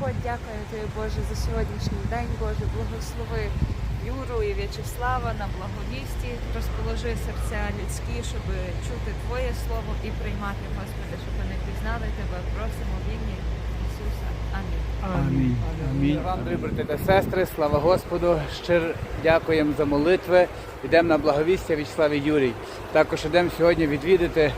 Господь, дякую тобі, Боже, за сьогоднішній день, Боже, благослови Юру і В'ячеслава на благовісті, розположи серця людські, щоб чути Твоє Слово і приймати, Господи, щоб вони пізнали Тебе. Просимо в ім'я Ісуса. Амінь. Амінь. Амінь. Вам, дорогі брати та сестри, слава Господу. Щиро дякуємо за молитви. Йдемо на благовістя В'ячеславі Юрій. Також йдемо сьогодні відвідати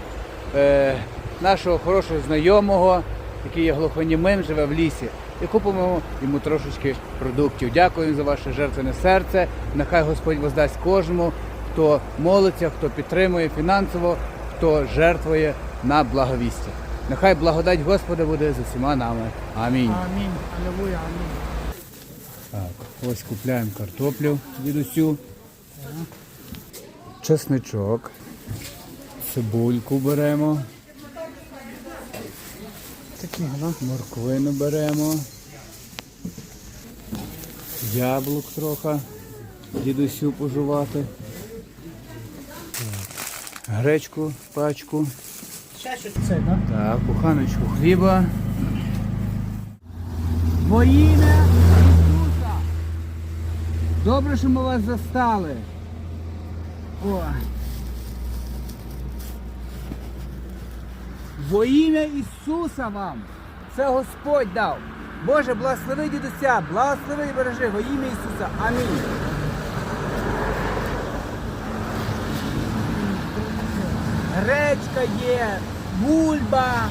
е, нашого хорошого знайомого, який є глухонімим, живе в лісі. І купимо йому трошечки продуктів. Дякуємо за ваше жертвене серце. Нехай Господь воздасть кожному, хто молиться, хто підтримує фінансово, хто жертвує на благовістя. Нехай благодать Господа буде з усіма нами. Амінь. Амінь. Алілуя, амінь. Так, ось купляємо картоплю дідусю. Чесничок. Цибульку беремо. Такі, да? Морквину беремо. Яблук трохи. Дідусю пожувати. Гречку пачку. Ще щось це, да? Так, буханочку хліба. Во ім'я Ісуса. Добре, що ми вас застали. О. Во ім'я Ісуса вам. Це Господь дав. Боже, благослови дідуся, благослови і бережи во ім'я Ісуса. Амінь. Гречка є, бульба.